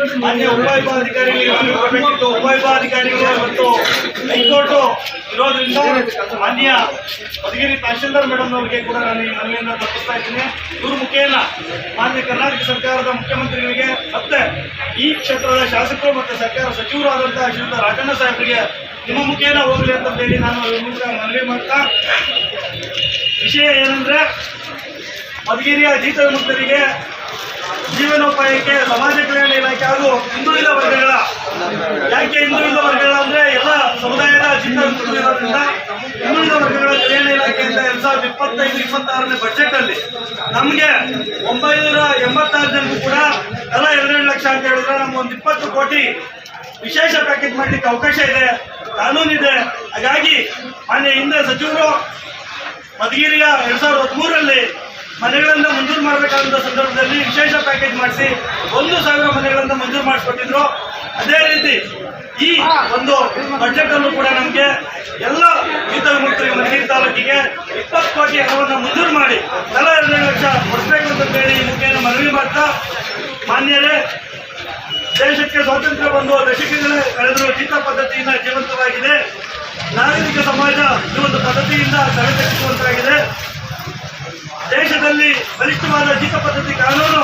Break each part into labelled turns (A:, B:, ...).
A: ಲೋಕಾಯುಕ್ತಾಧಿಕಾರಿಗಳು ಮತ್ತು ಹೈಕೋರ್ಟ್ ಇರೋದ್ರಿಂದ ಮಾನ್ಯ ಮಧುಗಿರಿ ತಹಶೀಲ್ದಾರ್ ಮೇಡಮ್ ಅವರಿಗೆ ಕೂಡ ನಾನು ಈ ಮನವಿಯನ್ನು ತಪ್ಪಿಸ್ತಾ ಇದ್ದೀನಿ. ಇವರು ಮುಖೇನ ಮಾನ್ಯ ಕರ್ನಾಟಕ ಸರ್ಕಾರದ ಮುಖ್ಯಮಂತ್ರಿಗಳಿಗೆ ಮತ್ತೆ ಈ ಕ್ಷೇತ್ರದ ಶಾಸಕರು ಮತ್ತು ಸರ್ಕಾರ ಸಚಿವರು ಆದಂತಹ ಶ್ರೀಯುತ ರಾಜಣ್ಣ ಸಾಹೇಬರಿಗೆ ನಿಮ್ಮ ಮುಖೇನ ಹೋಗಲಿ ಅಂತ ಹೇಳಿ ನಾನು ಮನವಿ ಮಾಡ್ತಾ ವಿಷಯ ಏನಂದ್ರೆ ಮಧುಗಿರಿಯ ಜೀತ ವಿಮುಕ್ತರಿಗೆ ಜೀವನೋಪಾಯಕ್ಕೆ ಸಮಾಜ ಕಲ್ಯಾಣ ಇಲಾಖೆ ಹಾಗೂ ಹಿಂದುಳಿದ ವರ್ಗಗಳ, ಯಾಕೆ ಹಿಂದುಳಿದ ವರ್ಗಗಳ ಅಂದ್ರೆ ಎಲ್ಲ ಸಮುದಾಯದ ವಿಮುಕ್ತರು ಇರೋದ್ರಿಂದ ಹಿಂದುಳಿದ ವರ್ಗಗಳ ಕಲ್ಯಾಣ ಇಲಾಖೆಯಿಂದ ಎರಡ್ ಸಾವಿರದ ಇಪ್ಪತ್ತೈದು, ಇಪ್ಪತ್ತಾರನೇ ಬಜೆಟ್ ಅಲ್ಲಿ ನಮ್ಗೆ ಒಂಬೈನೂರ ಎಂಬತ್ತಾರು ಜನಕ್ಕೂ ಕೂಡ ಎಲ್ಲ ಎರಡೆರಡು ಲಕ್ಷ ಅಂತ ಹೇಳಿದ್ರೆ ನಮ್ಗೆ ಒಂದು ಇಪ್ಪತ್ತು ಕೋಟಿ ವಿಶೇಷ ಪ್ಯಾಕೇಜ್ ಮಾಡ್ಲಿಕ್ಕೆ ಅವಕಾಶ ಇದೆ ಕಾನೂನಿದೆ ಹಾಗಾಗಿ ಮಾನ್ಯ ಹಿಂದೆ ಸಚಿವರು, ಮಧುಗಿರಿಯ ಎರಡ್ ಸಾವಿರದ ಹದಿಮೂರರಲ್ಲಿ ಮನೆಗಳನ್ನ ಮಂಜೂರು ಸಂದರ್ಭದಲ್ಲಿ ವಿಶೇಷ ಪ್ಯಾಕೇಜ್ ಮಾಡಿಸಿ ಒಂದು ಸಾವಿರ ಮನೆಗಳನ್ನು ಮಂಜೂರು ಮಾಡಿಸ್ಕೊಟ್ಟಿದ್ರು. ಅದೇ ರೀತಿ ಈ ಒಂದು ಬಜೆಟ್ ಅಲ್ಲೂ ಕೂಡ ನಮಗೆ ಎಲ್ಲ ಜೀತ ವಿಮುಕ್ತರಿಗೆ ಮಧುಗಿರಿ ತಾಲೂಕಿಗೆ ಇಪ್ಪತ್ತು ಕೋಟಿ ಹಣವನ್ನು ಮಂಜೂರು ಮಾಡಿ ತಲಾ ಎರಡು ಲಕ್ಷ ಕೊಡಬೇಕು ಅಂತ ಹೇಳಿ ಮುಖ್ಯನ್ನು ಮುಖೇನ ಮನವಿ ಮಾಡ್ತಾ ಮಾನ್ಯರೇ, ದೇಶಕ್ಕೆ ಸ್ವಾತಂತ್ರ್ಯ ಬಂದು ದಶಕಗಳೇ ಕಳೆದರೂ ಜೀತ ಪದ್ಧತಿಯಿಂದ ಜೀವಂತವಾಗಿದೆ. ನಾಗರಿಕ ಸಮಾಜ ಈ ಒಂದು ಪದ್ಧತಿಯಿಂದ ತಲೆದೆತ್ತಿಸುವಂತಾಗಿದೆ ದೇಶದಲ್ಲಿ ಬಲಿಷ್ಠವಾದ ಜೀತ ಪದ್ಧತಿ ಕಾನೂನು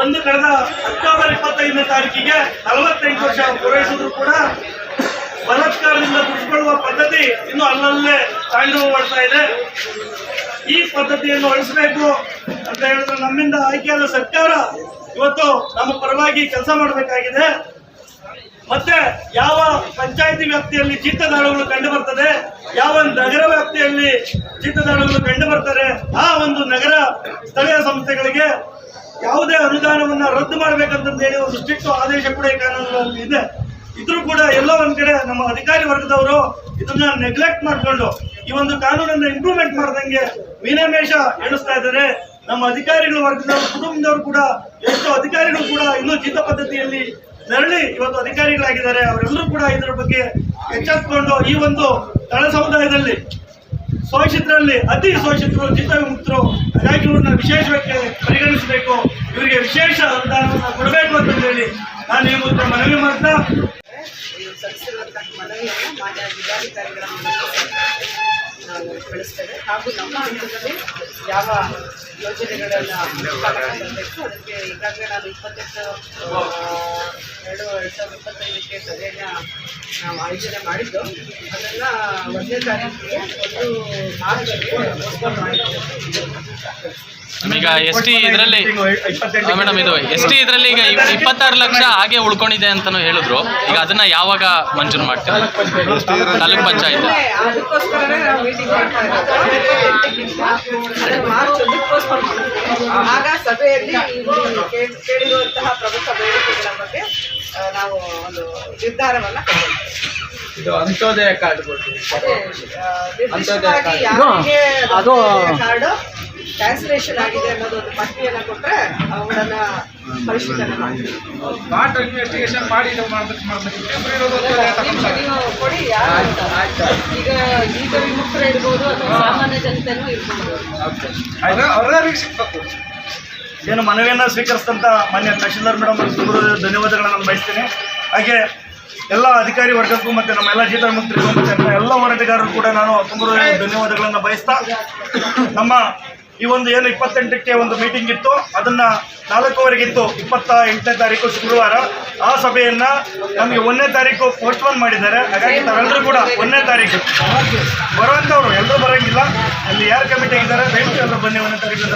A: ಒಂದು ಕಳೆದ ಅಕ್ಟೋಬರ್ ಇಪ್ಪತ್ತೈದನೇ ತಾರೀಕಿಗೆ ನಲವತ್ತೆಂಟು ವರ್ಷ ಪೂರೈಸಿದ್ರು ಕೂಡ ಬಲತ್ಕಾರದಿಂದ ದುಡ್ಕೊಳ್ಳುವ ಪದ್ಧತಿ ಇನ್ನು ಅಲ್ಲಲ್ಲೇ ತಾಂಡವವಾಡ್ತಾ ಇದೆ. ಈ ಪದ್ಧತಿಯನ್ನು ಅಳಿಸಬೇಕು ಅಂತ ಹೇಳಿದ್ರೆ ನಮ್ಮಿಂದ ಆಯ್ಕೆಯಾದ ಸರ್ಕಾರ ಇವತ್ತು ನಮ್ಮ ಪರವಾಗಿ ಕೆಲಸ ಮಾಡಬೇಕಾಗಿದೆ. ಮತ್ತೆ ಯಾವ ಪಂಚಾಯತಿ ವ್ಯಾಪ್ತಿಯಲ್ಲಿ ಚಿತ್ತದಾಳುಗಳು ಕಂಡು ಬರ್ತದೆ, ಯಾವ ನಗರ ವ್ಯಾಪ್ತಿಯಲ್ಲಿ ಚಿತ್ತದಾಳುಗಳು ಕಂಡು ಬರ್ತಾರೆ ಆ ಒಂದು ನಗರ ಸ್ಥಳೀಯ ಸಂಸ್ಥೆಗಳಿಗೆ ಯಾವುದೇ ಅನುದಾನವನ್ನ ರದ್ದು ಮಾಡಬೇಕಂತ ಹೇಳಿ ಒಂದು ಸ್ಟ್ರಿಕ್ಟ್ ಆದೇಶ ಕೂಡ ಈ ಕಾನೂನಿನಲ್ಲಿ ಇದೆ. ಇದ್ರೂ ಕೂಡ ಎಲ್ಲ ಒಂದ್ ಕಡೆ ನಮ್ಮ ಅಧಿಕಾರಿ ವರ್ಗದವರು ಇದನ್ನ ನೆಗ್ಲೆಕ್ಟ್ ಮಾಡಿಕೊಂಡು ಈ ಒಂದು ಕಾನೂನನ್ನ ಇಂಪ್ರೂವ್ಮೆಂಟ್ ಮಾಡ್ದಂಗೆ ವಿನಮೇಶ ಎಣಿಸ್ತಾ ಇದ್ದಾರೆ. ನಮ್ಮ ಅಧಿಕಾರಿಗಳ ವರ್ಗದವರು, ಕುಟುಂಬದವರು ಕೂಡ, ಎಷ್ಟು ಅಧಿಕಾರಿಗಳು ಕೂಡ ಇನ್ನೂ ಚಿತ್ತ ಪದ್ಧತಿಯಲ್ಲಿ ನರಳಿ ಇವತ್ತು ಅಧಿಕಾರಿಗಳಾಗಿದ್ದಾರೆ, ಅವರೆಲ್ಲರೂ ಕೂಡ ಇದರ ಬಗ್ಗೆ ಎಚ್ಚೆತ್ತುಕೊಂಡು ಈ ಒಂದು ತಳ ಸಮುದಾಯದಲ್ಲಿ ಶೋಷಿತರಲ್ಲಿ ಅತಿ ಶೋಷಿತರು ಚಿತ್ತ ವಿಮುಕ್ತರು ಹಾಗಾಗಿ ಇವ್ರನ್ನ ವಿಶೇಷವಾಗಿ ಪರಿಗಣಿಸಬೇಕು, ಇವರಿಗೆ ವಿಶೇಷ ಅನುದಾನವನ್ನು ಕೊಡಬೇಕು ಅಂತ ಹೇಳಿ ನಾನು ಈ ಮೂಲಕ ಮನವಿ ಮಾಡ್ತಾ
B: ಹಾಗೂ ನಮ್ಮ ಹಂತದಲ್ಲಿ ಯಾವ ಯೋಜನೆಗಳನ್ನು ಅದಕ್ಕೆ ಈಗಾಗಲೇ ನಾನು ಇಪ್ಪತ್ತೆಂಟು ಎರಡು ಎರಡು ಸಾವಿರದ ಇಪ್ಪತ್ತೈದಕ್ಕೆ ಸಭೆಯನ್ನು ನಾವು ಆಯೋಜನೆ ಮಾಡಿದ್ದು. ಅದನ್ನು ಒಂದನೇ ತಾರೀಕಿಗೆ ಒಂದು ಮಾರ್ಚಲ್ಲಿ ಪೋಸ್ಟ್ಪೋನ್ ಮಾಡಿದ್ದೇವೆ
C: ಈಗ ಎಸ್ ಟಿ ಇದರಲ್ಲಿ ಮೇಡಮ್ ಇದು ಎಸ್ ಟಿ ಇದರಲ್ಲಿ ಈಗ ಇಪ್- ಇಪ್ಪತ್ತಾರು ಲಕ್ಷ ಹಾಗೆ ಉಳ್ಕೊಂಡಿದೆ ಅಂತಾನು ಹೇಳಿದ್ರು. ಈಗ ಅದನ್ನ ಯಾವಾಗ ಮಂಜೂರು ಮಾಡ್ತಾರೆ? ತಾಲೂಕ್ ಪಂಚಾಯತ್.
B: ಅದೇ, ಅದಕ್ಕೋಸ್ಕರನೇ ನಾವು ಮೀಟಿಂಗ್ ಮಾಡ್ತಾ ಇರೋದು. ಮಾರ್ಚ್ ಮಾಡ್ತೀವಿ ಆಗ ಸಭೆಯಲ್ಲಿ ಕೇಳಿರುವಂತಹ ಪ್ರಮುಖ ಬೇಡಿಕೆಗಳ ಬಗ್ಗೆ ನಾವು ಒಂದು ನಿರ್ಧಾರವನ್ನ.
D: ಇದು ಅಂತ್ಯೋದಯ ಕಾರ್ಡ್ ಕೊಡ್ತೀವಿ
B: ಕಾರ್ಡ್ ಕ್ಯಾನ್ಸಲೇಷನ್ ಆಗಿದೆ ಅನ್ನೋದು ಒಂದು ಪಟ್ಟಿಯನ್ನು ಕೊಟ್ಟರೆ ಅವುಗಳನ್ನ ಪರಿಶೀಲನೆ ಮಾಡ್ತೀವಿ.
D: ಕಾರ್ಡ್ ಇನ್ವೆಸ್ಟಿಗೇಷನ್ ಮಾಡಿ
B: ನೀವು ಕೊಡಿ ಯಾರು ಈಗ ಈಗ ವಿಮುಕ್ತರು ಇರ್ಬೋದು ಅಥವಾ ಸಾಮಾನ್ಯ ಜನತೆನೂ ಇರ್ಬೋದು.
D: ಅವ್ರ- ಸಿಗ್ಬೇಕು.
A: ಏನು ಮನವಿಯನ್ನು ಸ್ವೀಕರಿಸಿದಂಥ ಮಾನ್ಯ ತಹಶೀಲ್ದಾರ್ ಮೇಡಮ್ ತುಂಬ ಧನ್ಯವಾದಗಳನ್ನು ನಾನು ಬಯಸ್ತೇನೆ. ಹಾಗೆ ಎಲ್ಲ ಅಧಿಕಾರಿ ವರ್ಗಕ್ಕೂ ಮತ್ತು ನಮ್ಮ ಎಲ್ಲ ಜೀತ ಮುಕ್ತರಿಗೂ ಮತ್ತು ಎಲ್ಲ ಹೋರಾಟಗಾರರು ಕೂಡ ನಾನು ತುಂಬ ಧನ್ಯವಾದಗಳನ್ನು ಬಯಸ್ತಾ ನಮ್ಮ ಈ ಒಂದು ಏನು ಇಪ್ಪತ್ತೆಂಟಕ್ಕೆ ಒಂದು ಮೀಟಿಂಗ್ ಇತ್ತು. ಅದನ್ನ ನಾಲ್ಕುವರೆಗಿತ್ತು. ಇಪ್ಪತ್ತ ಎಂಟನೇ ತಾರೀಕು ಶುಕ್ರವಾರ. ಆ ಸಭೆಯನ್ನ ನಮಗೆ ಒಂದನೇ ತಾರೀಕು ಪೋಸ್ಟ್ಪೋನ್ ಮಾಡಿದ್ದಾರೆ. ಹಾಗಾಗಿ ತಾವೆಲ್ಲರೂ ಕೂಡ ಒಂದನೇ ತಾರೀಕು ಬರುವಂತವ್ರು. ಎಲ್ಲರೂ ಬರೋಂಗಿಲ್ಲ. ಅಲ್ಲಿ ಯಾರು ಕಮಿಟಿ ಆಗಿದ್ದಾರೆ? ದಯವಿಟ್ಟು ಎಲ್ಲರೂ ಬನ್ನಿ ಒಂದನೇ ತಾರೀಕು ಅಂತ.